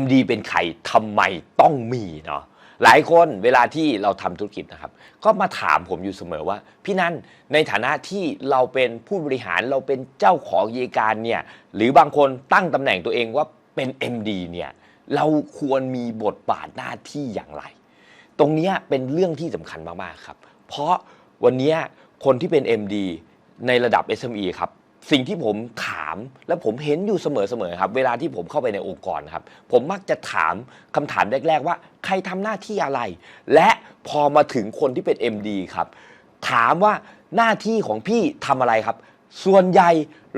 MD เป็นใครทำไมต้องมีเนาะหลายคนเวลาที่เราทำธุรกิจนะครับ ก็มาถามผมอยู่เสมอว่า พี่นันในฐานะที่เราเป็นผู้บริหารเราเป็นเจ้าของกิจการเนี่ยหรือบางคนตั้งตำแหน่งตัวเองว่าเป็น MD เนี่ยเราควรมีบทบาทหน้าที่อย่างไร ตรงนี้เป็นเรื่องที่สำคัญมาก ๆ ครับ เพราะวันนี้คนที่เป็น MD ในระดับ SME ครับ สิ่งที่ผมถามและผมเห็นอยู่เสมอๆครับ เวลาที่ผมเข้าไปในองค์กรครับ ผมมักจะถามคำถามแรก ๆ ว่า ใครทำหน้าที่อะไร และพอมาถึงคนที่เป็น MD ครับ ถามว่าหน้าที่ของพี่ทำอะไรครับ ส่วนใหญ่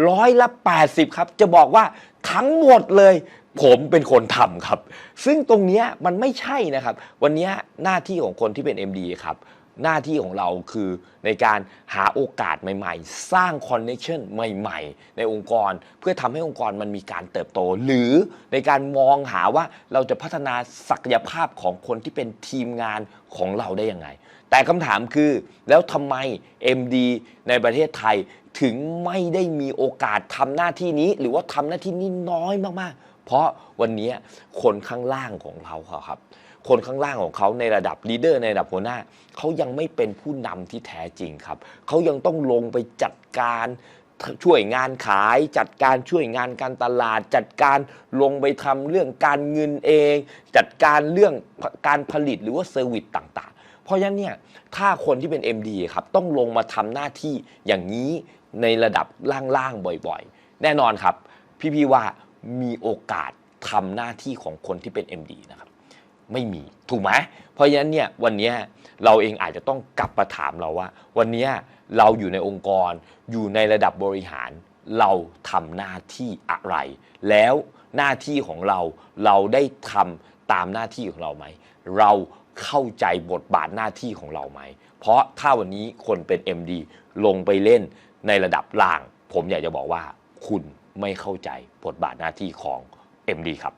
ร้อยละ80 ครับ จะบอกว่าทั้งหมดเลยผมเป็นคนทำครับ ซึ่งตรงนี้มันไม่ใช่นะครับ วันนี้หน้าที่ของคนที่เป็น MD ครับ หน้าที่ของเราคือในการหาโอกาสใหม่ ๆ สร้างคอนเนคชันใหม่ ๆ ในองค์กร เพื่อทำให้องค์กรมันมีการเติบโต หรือในการมองหาว่าเราจะพัฒนาศักยภาพของคนที่เป็นทีมงานของเราได้ยังไง แต่คำถามคือแล้วทำไม MD ในประเทศไทยถึงไม่ได้มีโอกาสทำหน้าที่นี้ หรือว่าทำหน้าที่นี้น้อยมากๆ เพราะวันนี้คนข้างล่างของเราครับคนข้างล่างของเขาในระดับลีดเดอร์ในระดับหัวหน้าเขายังไม่เป็นผู้นำที่แท้จริงครับเขายังต้องลงไปจัดการช่วยงานขายจัดการช่วยงานการตลาด จัดการลงไปทำเรื่องการเงินเอง จัดการเรื่องการผลิตหรือว่าเซอร์วิสต่างๆ เพราะฉะนั้นเนี่ยถ้าคนที่เป็น MD ครับต้องลงมาทำหน้าที่อย่างนี้ในระดับล่างๆบ่อยๆ แน่นอนครับ พี่ๆว่ามีโอกาสทำหน้าที่ของคนที่เป็น MD นะครับ ไม่มีถูกไหมเพราะฉะนั้นเนี่ยวันนี้เราเองอาจจะต้องกลับมาถามเราว่า วันนี้เราอยู่ในองค์กรอยู่ในระดับบริหาร เราทำหน้าที่อะไร แล้วหน้าที่ของเราเราได้ทำตามหน้าที่ของเราไหม เราเข้าใจบทบาทหน้าที่ของเราไหม เพราะถ้าวันนี้คนเป็น MD ลงไปเล่นในระดับล่าง ผมอยากจะบอกว่าคุณไม่เข้าใจบทบาทหน้าที่ของ MD ครับ